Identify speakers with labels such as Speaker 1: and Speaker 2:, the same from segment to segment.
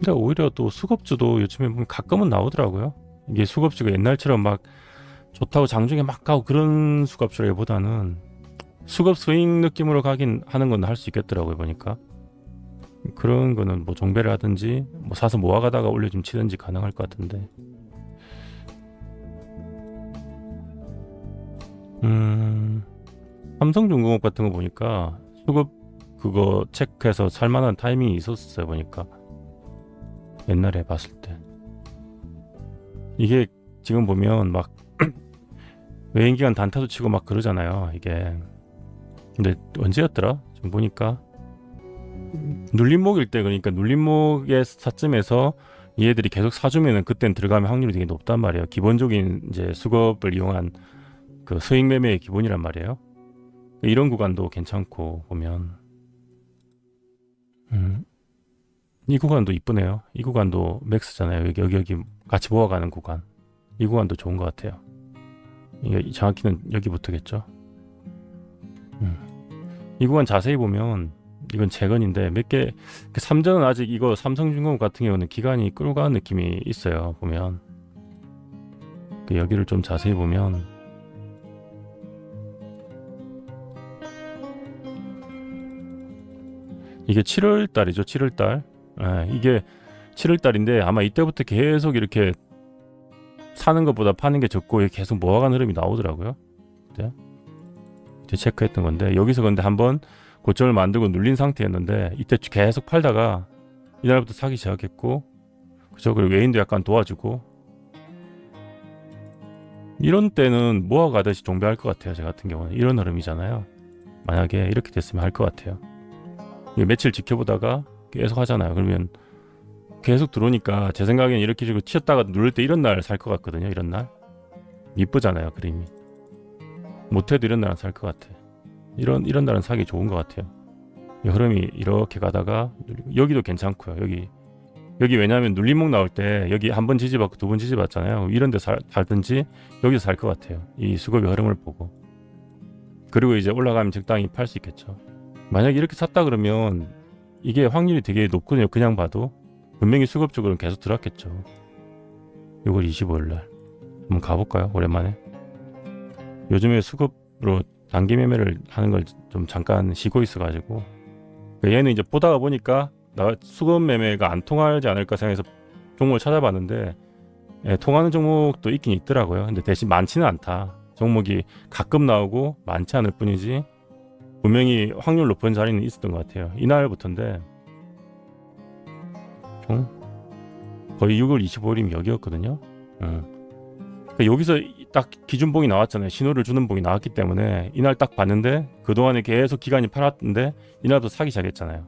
Speaker 1: 근데 오히려 또 수급주도 요즘에 보면 가끔은 나오더라고요. 이게 수급주가 옛날처럼 막 좋다고 장중에 막 가고 그런 수급주라기보다는 수급 스윙 느낌으로 가긴 하는 건 할 수 있겠더라고요 보니까. 그런 거는 뭐 종배를 하든지 뭐 사서 모아가다가 올려좀 치든지 가능할 것 같은데. 음 삼성중공업 같은 거 보니까 수급 그거 체크해서 살만한 타이밍이 있었어요 보니까 옛날에 봤을 때. 이게 지금 보면 막 외인기관 단타도 치고 막 그러잖아요 이게. 근데 언제였더라? 지금 보니까. 눌림목일 때 그러니까 눌림목의 사점에서 얘들이 계속 사주면은 그땐 들어가면 확률이 되게 높단 말이에요. 기본적인 이제 수급을 이용한 그 수익 매매의 기본이란 말이에요. 이런 구간도 괜찮고 보면. 음, 이 구간도 이쁘네요. 이 구간도 맥스잖아요. 여기 여기 여기 같이 모아가는 구간. 이 구간도 좋은 것 같아요. 이게 정확히는 여기부터겠죠. 음. 이 구간 자세히 보면 이건 재건인데 몇개 삼전은 아직 이거 삼성중공업 같은 경우는 기간이 끌고 가는 느낌이 있어요. 보면 그 여기를 좀 자세히 보면 이게 7월 달이죠. 7월 달. 예, 이게 7월 달인데 아마 이때부터 계속 이렇게 사는 것보다 파는 게 적고 계속 모아가는 흐름이 나오더라고요. 그때 이제 체크했던 건데 여기서 근데 한번 고점을 만들고 눌린 상태였는데 이때 계속 팔다가 이날부터 사기 시작했고 그죠 그리고 외인도 약간 도와주고 이런 때는 모아가듯이 종배할 것 같아요. 제 같은 경우는 이런 흐름이잖아요. 만약에 이렇게 됐으면 할 것 같아요. 며칠 지켜보다가 계속 하잖아요. 그러면 계속 들어오니까 제 생각에는 이렇게 지고 치었다가 누를 때 이런 날 살 것 같거든요. 이런 날 이쁘잖아요. 그림이 못해도 이런 날은 살 것 같아. 이런 이런 날은 사기 좋은 것 같아요. 이 흐름이 이렇게 가다가 여기도 괜찮고요. 여기 여기 왜냐하면 눌림목 나올 때 여기 한 번 지지받고 두 번 지지받잖아요. 이런 데 살, 살든지 여기서 살 것 같아요. 이 수급의 흐름을 보고 그리고 이제 올라가면 적당히 팔 수 있겠죠. 만약에 이렇게 샀다 그러면 이게 확률이 되게 높거든요. 그냥 봐도 분명히 수급 쪽으로는 계속 들어왔겠죠. 6월 25일 날 한번 가볼까요? 오랜만에 요즘에 수급으로 단기 매매를 하는 걸 좀 잠깐 쉬고 있어가지고 그러니까 얘는 이제 보다가 보니까 나 수급 매매가 안 통하지 않을까 생각해서 종목을 찾아봤는데 예, 통하는 종목도 있긴 있더라고요. 근데 대신 많지는 않다. 종목이 가끔 나오고 많지 않을 뿐이지 분명히 확률 높은 자리는 있었던 것 같아요. 이날부터인데 총 거의 6월 25일이면 여기였거든요. 음. 그러니까 여기서 이- 딱 기준봉이 나왔잖아요. 신호를 주는 봉이 나왔기 때문에 이날 딱 봤는데 그 동안에 계속 기간이 팔았는데 이날도 사기 시작했잖아요.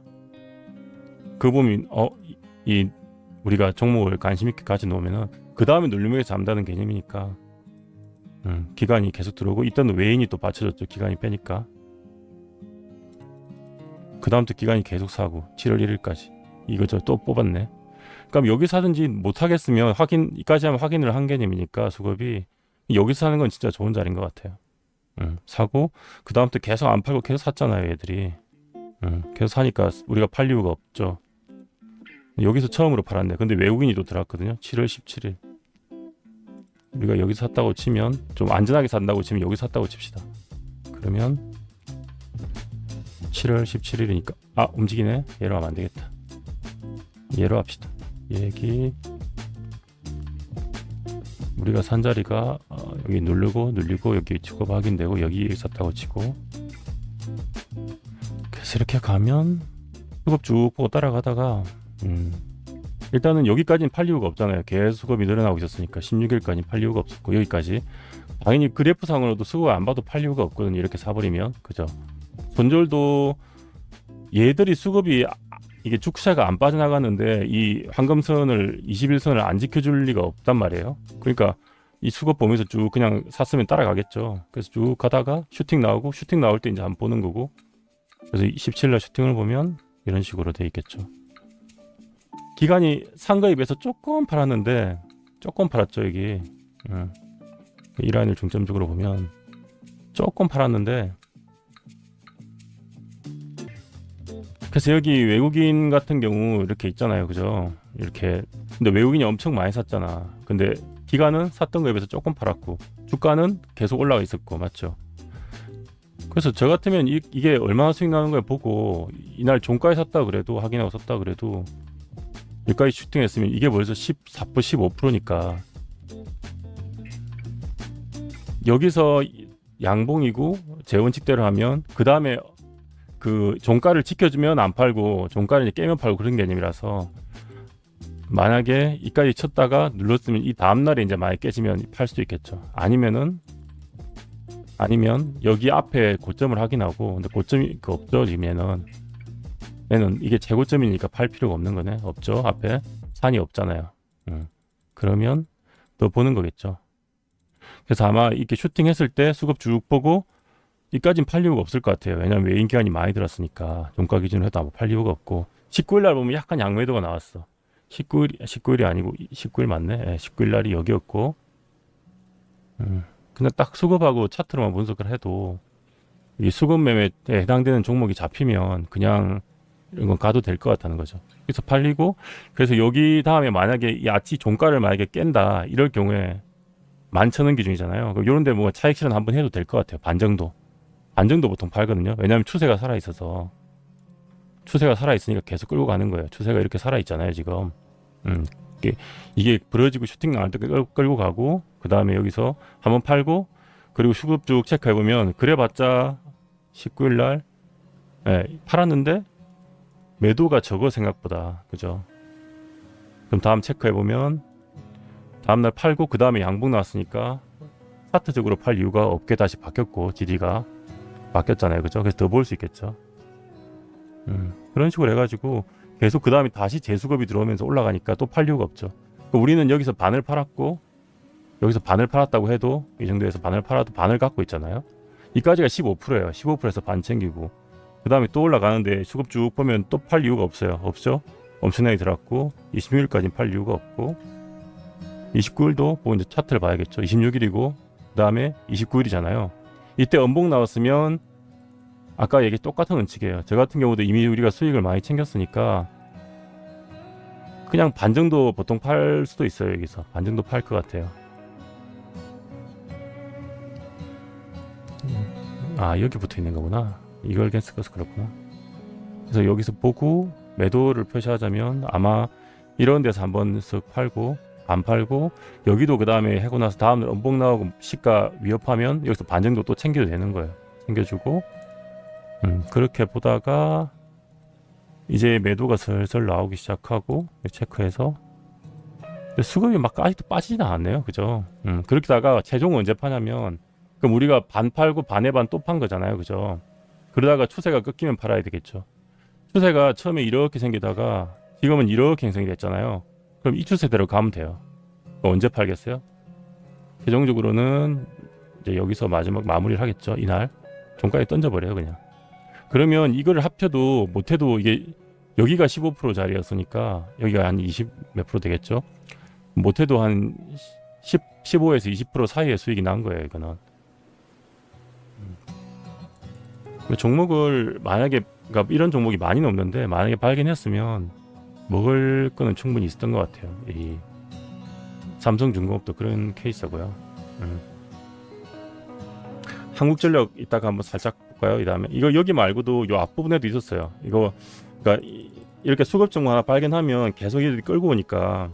Speaker 1: 그 보면 어이 이 우리가 종목을 관심 있게 가져 놓으면은 그 다음에 눌림목에 잠다는 개념이니까 음, 기간이 계속 들어오고 이때는 외인이 또 받쳐줬죠. 기간이 빼니까. 그 다음부터 기간이 계속 사고 7월 1일까지 이거 저 또 뽑았네. 그럼 여기서 하든지 못 하겠으면 확인 이까지 하면 확인을 한 개념이니까 수급이 여기서 사는 건 진짜 좋은 자리인 것 같아요. 음, 사고 그 다음부터 계속 안 팔고 계속 샀잖아요, 애들이. 음, 계속 사니까 우리가 팔 이유가 없죠. 여기서 처음으로 팔았네. 근데 외국인이 또 들어왔거든요. 7월 17일. 우리가 여기서 샀다고 치면 좀 안전하게 산다고 치면 여기서 샀다고 칩시다. 그러면 7월 17일이니까 아 움직이네. 얘로 하면 안 되겠다. 얘로 합시다. 얘기 우리가 산 자리가 어, 여기 누르고 눌리고 여기 주고 확인되고 여기 샀다고 치고 그래서 이렇게 가면 수급 쭉 보고 따라가다가 음, 일단은 여기까지는 팔 이유가 없잖아요. 계속 수급이 늘어나고 있었으니까 16일까지 팔 이유가 없었고 여기까지 당연히 그래프상으로도 수급 안 봐도 팔 이유가 없거든요. 이렇게 사버리면 그죠? 손절도 얘들이 수급이 아- 이게 축사가 안 빠져나가는데 이 황금선을 21선을 안 지켜줄 리가 없단 말이에요. 그러니까 이 수급 보면서 쭉 그냥 샀으면 따라가겠죠. 그래서 쭉 가다가 슈팅 나오고 슈팅 나올 때 이제 한번 보는 거고 그래서 17날 슈팅을 보면 이런 식으로 돼 있겠죠. 기간이 비해서 조금 팔았는데 조금 팔았죠 여기. 음. 이 라인을 중점적으로 보면 조금 팔았는데 그래서 여기 외국인 같은 경우 이렇게 있잖아요, 그죠? 이렇게 근데 외국인이 엄청 많이 샀잖아. 근데 기간은 샀던 거에 비해서 조금 팔았고 주가는 계속 올라가 있었고 맞죠? 그래서 저 같으면 이, 이게 얼마나 수익 나는 걸 보고 이날 종가에 샀다 그래도 확인하고 샀다 그래도 여기까지 슈팅했으면 이게 벌써 14% 15%니까 여기서 양봉이고 재원칙대로 하면 그 다음에 그 종가를 지켜주면 안 팔고 종가를 이제 깨면 팔고 그런 개념이라서 만약에 이까지 쳤다가 눌렀으면 이 다음 날에 이제 많이 깨지면 팔 수도 있겠죠. 아니면은 아니면 여기 앞에 고점을 확인하고 근데 고점이 그 없어지면은 얘는 이게 최고점이니까 팔 필요가 없는 거네. 없죠. 앞에 산이 없잖아요. 음. 그러면 또 보는 거겠죠. 그래서 아마 이렇게 슈팅했을 때 수급 쭉 보고 이까진 팔 이유가 없을 것 같아요. 왜냐면 외인 기간이 많이 들었으니까 종가 기준으로 해도 아마 팔 이유가 없고 19일 날 보면 약간 양매도가 나왔어. 19일 19일이 아니고 19일 맞네. 예, 19일 날이 여기였고. 음. 근데 딱 수급하고 차트로만 분석을 해도 이 수급 매매에 해당되는 종목이 잡히면 그냥 이런 건 가도 될 것 같다는 거죠. 그래서 팔리고 그래서 여기 다음에 만약에 이 아치 종가를 만약에 깬다 이럴 경우에 만천원 기준이잖아요. 그럼 이런 데 뭐 차익 실현 한번 해도 될 것 같아요. 반 정도. 반 정도 보통 팔거든요. 왜냐하면 추세가 살아 있어서 추세가 살아 있으니까 계속 끌고 가는 거예요. 추세가 이렇게 살아 있잖아요, 지금. 음. 이게, 이게 부러지고 슈팅 나갈 때 끌- 끌고 가고 그 다음에 여기서 한번 팔고 그리고 수급 쭉 체크해 보면 그래봤자 19일 날 예, 팔았는데 매도가 적어 생각보다 그죠? 그럼 다음 체크해 보면 다음 날 팔고 그 다음에 양봉 나왔으니까 차트적으로 팔 이유가 없게 다시 바뀌었고 GD가 바뀌었잖아요, 그죠? 그래서 더 볼 수 있겠죠. 음, 그런 식으로 해가지고 계속 그 다음에 다시 재수급이 들어오면서 올라가니까 또 팔 이유가 없죠. 그러니까 우리는 여기서 반을 팔았고 여기서 반을 팔았다고 해도 이 정도에서 반을 팔아도 반을 갖고 있잖아요. 이까지가 15%예요. 15%에서 반 챙기고 그 다음에 또 올라가는데 수급 쭉 보면 또 팔 이유가 없어요. 없죠? 엄청나게 들었고 26일까지는 팔 이유가 없고 29일도 보고 이제 차트를 봐야겠죠. 26일이고 그 다음에 29일이잖아요. 이때 음봉 나왔으면 아까 얘기 똑같은 원칙이에요. 저 같은 경우도 이미 우리가 수익을 많이 챙겼으니까 그냥 반 정도 보통 팔 수도 있어요. 여기서 반 정도 팔 것 같아요. 아 여기 붙어 있는 거구나. 이걸 캔스커서 그렇구나. 그래서 여기서 보고 매도를 표시하자면 아마 이런 데서 한번 쓱 팔고 안 팔고 여기도 그 다음에 해고 나서 다음날 음봉 나오고 시가 위협하면 여기서 반 정도 또 챙겨도 되는 거예요. 챙겨주고 음, 그렇게 보다가 이제 매도가 슬슬 나오기 시작하고 체크해서 수급이 막 아직도 빠지진 않았네요. 그죠? 음, 그렇게 다가 최종 언제 파냐면 그럼 우리가 반 팔고 반에 반 또 판 거잖아요. 그죠? 그러다가 추세가 끊기면 팔아야 되겠죠. 추세가 처음에 이렇게 생기다가 지금은 이렇게 형성이 됐잖아요. 그럼 이 추세대로 가면 돼요. 언제 팔겠어요? 최종적으로는 이제 여기서 마지막 마무리를 하겠죠. 이날 종가에 던져버려요 그냥. 그러면 이거를 합쳐도 못해도 이게 여기가 15% 자리였으니까 여기가 한 20 몇 프로 되겠죠. 못해도 한 10, 15에서 20% 사이의 수익이 난 거예요 이거는. 음. 종목을 만약에 그러니까 이런 종목이 많이는 없는데 만약에 발견했으면 먹을 거는 충분히 있었던 것 같아요. 이 삼성중공업도 그런 케이스고요. 음. 한국전력 이따가 한번 살짝 볼까요? 이 다음에 이거 여기 말고도 요 앞부분에도 있었어요. 이거 그러니까 이- 이렇게 수급 정보 하나 발견하면 계속 이들이 끌고 오니까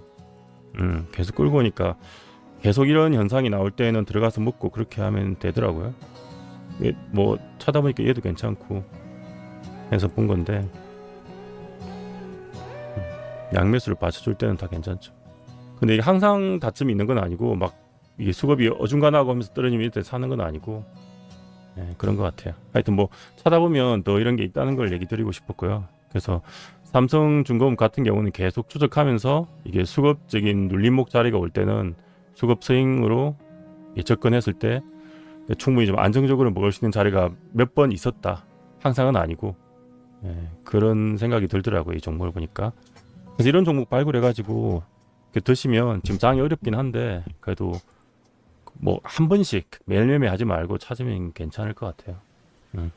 Speaker 1: 음, 계속 끌고 오니까 계속 이런 현상이 나올 때는 들어가서 먹고 그렇게 하면 되더라고요. 이게 뭐 찾아보니까 얘도 괜찮고 해서 본 건데 음, 양매수를 받쳐줄 때는 다 괜찮죠. 근데 이게 항상 다툼이 있는 건 아니고 막 이게 수급이 어중간하고 하면서 떨어지면 이때 사는 건 아니고 예, 그런 것 같아요. 하여튼 뭐 찾아보면 더 이런 게 있다는 걸 얘기 드리고 싶었고요. 그래서 삼성중공업 같은 경우는 계속 추적하면서 이게 수급적인 눌림목 자리가 올 때는 수급 스윙으로 이 접근했을 때 충분히 좀 안정적으로 먹을 수 있는 자리가 몇 번 있었다. 항상은 아니고 예, 그런 생각이 들더라고요. 이 종목을 보니까. 그래서 이런 종목 발굴해가지고 드시면 지금 장이 어렵긴 한데 그래도 뭐 한 번씩 매일 매매 하지 말고 찾으면 괜찮을 것 같아요. 음.